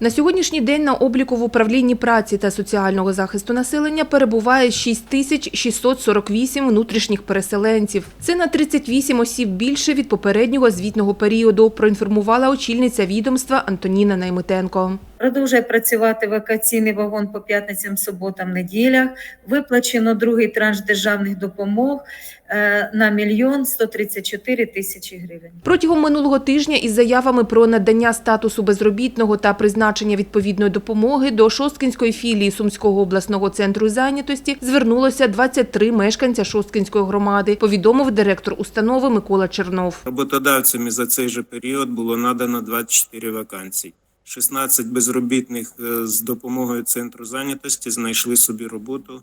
На сьогоднішній день на обліку в управлінні праці та соціального захисту населення перебуває 6648 внутрішніх переселенців. Це на 38 осіб більше від попереднього звітного періоду, проінформувала очільниця відомства Антоніна Наймитенко. Продовжує працювати евакуаційний вагон по п'ятницям, суботам, неділях. Виплачено другий транш державних допомог е, на мільйон 134 тисячі гривень. Протягом минулого тижня із заявами про надання статусу безробітного та призначення відповідної допомоги до Шосткинської філії Сумського обласного центру зайнятості звернулося 23 мешканця Шосткинської громади, повідомив директор установи Микола Чернов. Роботодавцями за цей же період було надано 24 вакансії. 16 безробітних е, з допомогою центру зайнятості знайшли собі роботу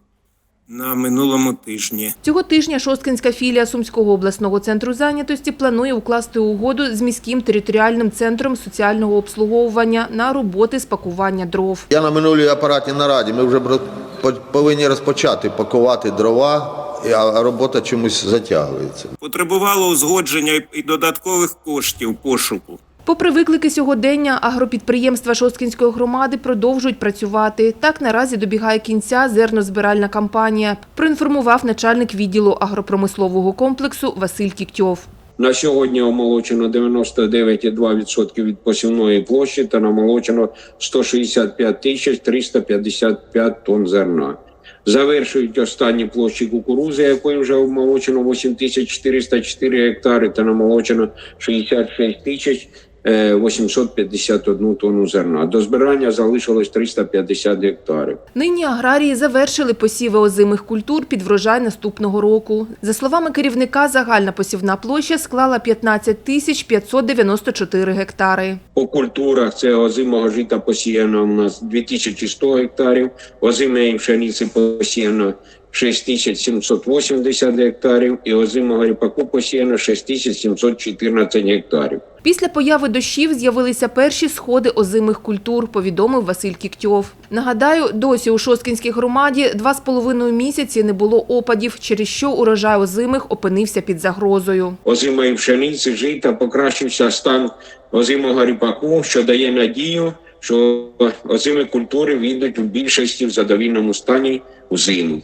на минулому тижні. Цього тижня Шосткинська філія Сумського обласного центру зайнятості планує укласти угоду з міським територіальним центром соціального обслуговування на роботи з пакування дров. Я на минулій апаратній нараді. Ми вже повинні розпочати пакувати дрова, а робота чомусь затягується. Потребувало узгодження і додаткових коштів пошуку. Попри виклики сьогодення, агропідприємства Шосткінської громади продовжують працювати. Так наразі добігає кінця зернозбиральна кампанія, проінформував начальник відділу агропромислового комплексу Василь Кіктьов. На сьогодні омолочено 99,2% від посівної площі та намолочено 165 тисяч 355 тонн зерна. Завершують останні площі кукурузи, якої вже обмолочено 8404 гектари та намолочено 66 тисяч 851 тонну зерна. До збирання залишилось 350 гектарів. Нині аграрії завершили посіви озимих культур під врожай наступного року. За словами керівника, загальна посівна площа склала 15 тисяч 594 гектари. По культурах це озимого жита посіяно у нас 2100 гектарів, озимої пшениці посіяно 6780 гектарів і озимого ріпаку посіяно 6714 гектарів. Після появи дощів з'явилися перші сходи озимих культур, повідомив Василь Кіктьов. Нагадаю, досі у Шосткінській громаді два з половиною місяці не було опадів, через що урожай озимих опинився під загрозою. Озимої пшениці жита покращився стан озимого ріпаку, що дає надію, що озимі культури війдуть у більшості в задовільному стані у зиму.